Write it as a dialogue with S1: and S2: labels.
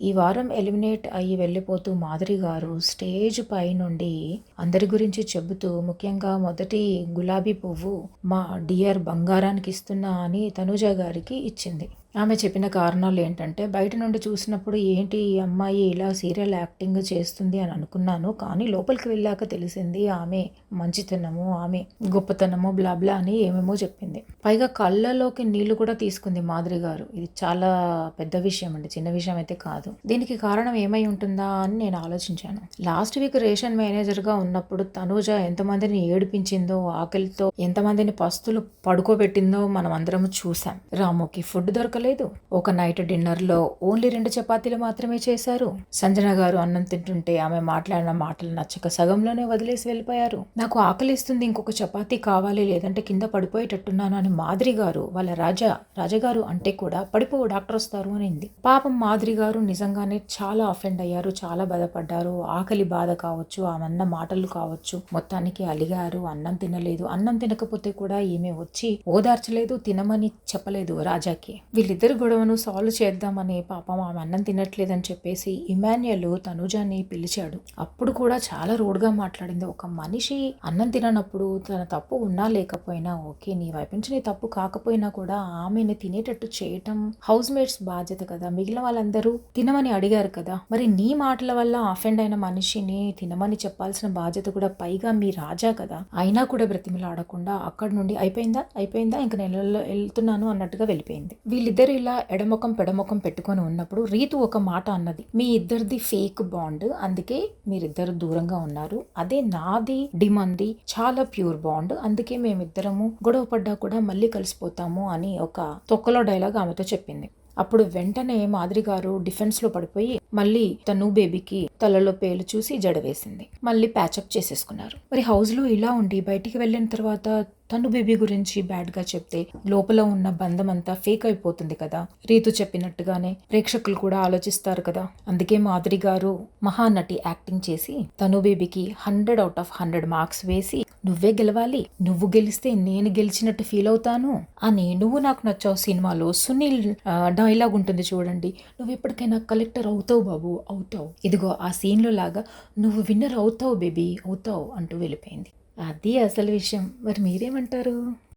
S1: ఈ వారం ఎలిమినేట్ అయ్యి వెళ్ళిపోతూ మాధురి గారు స్టేజ్ పై నుండి అందరి గురించి చెబుతూ ముఖ్యంగా మొదటి గులాబీ పువ్వు మా డియర్ బంగారానికి ఇస్తున్నా అని తనుజ గారికి ఇచ్చింది. ఆమె చెప్పిన కారణాలు ఏంటంటే బయట నుండి చూసినప్పుడు ఏంటి ఈ అమ్మాయి ఇలా సీరియల్ యాక్టింగ్ చేస్తుంది అని అనుకున్నాను. కానీ లోపలికి వెళ్ళాక తెలిసింది ఆమె మంచితనము ఆమె గొప్పతనము బ్లాబ్లా అని ఏమేమో చెప్పింది. పైగా కళ్ళలోకి నీళ్ళు కూడా తీసుకుంది మాదిరి గారు. ఇది చాలా పెద్ద విషయం అండి. చిన్న విషయం అయితే కాదు. దీనికి కారణం ఏమై ఉంటుందా అని నేను ఆలోచించాను. లాస్ట్ వీక్ రేషన్ మేనేజర్గా ఉన్నప్పుడు తనూజ ఎంతమందిని ఏడిపించిందో ఆకలితో ఎంతమందిని పస్తులు పడుకోబెట్టిందో మనం అందరం చూసాం. రాముకి ఫుడ్ దొరకలేదు ఒక నైట్ డిన్నర్లో ఓన్లీ రెండు చపాతీలు మాత్రమే చేశారు. సంజన గారు అన్నం తింటుంటే ఆమె మాట్లాడిన మాటలు నచ్చక సగంలోనే వదిలేసి వెళ్ళిపోయారు. నాకు ఆకలిస్తుంది ఇంకొక చపాతీ కావాలి లేదంటే కింద పడిపోయేటట్టున్నాను అని మాదిరి గారు వాళ్ళ రాజా రాజగారు అంటే కూడా పడిపో డాక్టర్ వస్తారు అనింది. పాపం మాదిరి గారు నిజంగానే చాలా అఫెండ్ అయ్యారు చాలా బాధపడ్డారు. ఆకలి బాధ కావచ్చు ఆమె అన్న మాటలు కావచ్చు మొత్తానికి అలిగారు అన్నం తినలేదు. అన్నం తినకపోతే కూడా ఈమె వచ్చి ఓదార్చలేదు తినమని చెప్పలేదు రాజాకి. వీళ్ళు వీళ్ళిద్దరు గొడవను సాల్వ్ చేద్దామని పాపం ఆమె అన్నం తినట్లేదని చెప్పేసి ఇమాన్యుయల్ తనుజాని పిలిచాడు. అప్పుడు కూడా చాలా రూడ్గా మాట్లాడింది. ఒక మనిషి అన్నం తిననప్పుడు తన తప్పు ఉన్నా లేకపోయినా ఓకే నీ వైపు నుంచి నీ తప్పు కాకపోయినా కూడా ఆమెను తినేటట్టు చేయటం హౌస్ మేట్స్ బాధ్యత కదా. మిగిలిన వాళ్ళందరూ తినమని అడిగారు కదా. మరి నీ మాటల వల్ల అఫెండ్ అయిన మనిషిని తినమని చెప్పాల్సిన బాధ్యత కూడా పైగా మీ రాజా కదా. అయినా కూడా బ్రతిమిలాడకుండా అక్కడ నుండి అయిపోయిందా? అయిపోయిందా? ఇంక నేను వెళ్తున్నాను అన్నట్టుగా వెళ్ళిపోయింది. వీళ్ళిద్దరు ఇలా ఎడముఖం పెడముఖం పెట్టుకొని ఉన్నప్పుడు రీతు ఒక మాట అన్నది. మీ ఇద్దరిది ఫేక్ బాండ్ అందుకే మీరిద్దరు దూరంగా ఉన్నారు. అదే నాది డిమంది చాలా ప్యూర్ బాండ్ అందుకే మేమిద్దరము గొడవ పడ్డా కూడా మళ్ళీ కలిసిపోతాము అని ఒక తొక్కలో డైలాగ్ ఆమెతో చెప్పింది. అప్పుడు వెంటనే మాదిరి గారు డిఫెన్స్లో పడిపోయి మళ్ళీ తను బేబీకి తలలో పేలు చూసి జడ వేసింది మళ్ళీ ప్యాచప్ చేసేసుకున్నారు. మరి హౌస్లో ఇలా ఉండి బయటికి వెళ్ళిన తర్వాత తను బేబీ గురించి బ్యాడ్గా చెప్తే లోపల ఉన్న బంధం అంతా ఫేక్ అయిపోతుంది కదా. రీతు చెప్పినట్టుగానే ప్రేక్షకులు కూడా ఆలోచిస్తారు కదా. అందుకే మాధురి గారు మహానటి యాక్టింగ్ చేసి తను బేబీకి hundred out of hundred marks వేసి నువ్వే గెలవాలి. నువ్వు గెలిస్తే నేను గెలిచినట్టు ఫీల్ అవుతాను. అని నువ్వు నాకు నచ్చావు సినిమాలో సునీల్ డైలాగ్ ఉంటుంది చూడండి. నువ్వు ఎప్పటికైనా కలెక్టర్ అవుతావు బాబు అవుతావు. ఇదిగో ఆ సీన్లో లాగా నువ్వు విన్నర్ అవుతావు బేబీ అవుతావు అంటూ వెళ్ళిపోయింది. అది అసలు విషయం. మరి మీరేమంటారు?